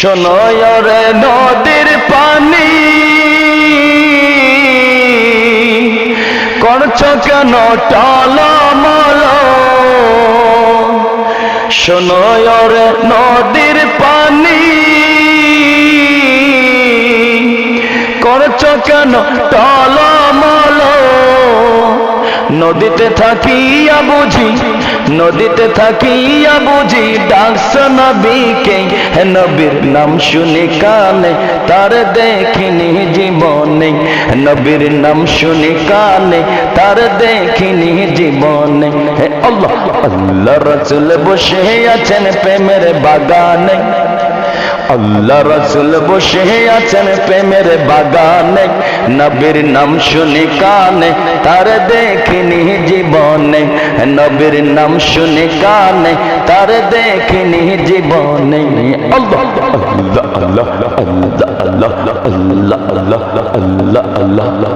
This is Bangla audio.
শোনয়রে নদীর পানি। করছ কেন টলমল? শোনয়রে নদীর পানি। করছ কেন টলমল? নদীতে থাকিয়া বুঝি নদীতে থাকিয়া বুঝি ডাকস নবীকে। নবীর নাম শুনি কানে, তার দেখিনি জীবনে। নবীর নাম শুনি কানে, তার দেখিনি জীবনে। আল্লাহ আল্লাহ, রসুল বসে আছেন প্রেমের বাগানে। আল্লাহ রসুল বসে আছেন প্রেমের বাগানে নবীর নাম শুনি কানে তার দেখিনি জীবনে নবীর নাম শুনি কানে তার দেখিনি জীবনে আল্লাহ আল্লাহ আল্লাহ আল্লাহ আল্লাহ আল্লাহ আল্লাহ আল্লাহ আল্লাহ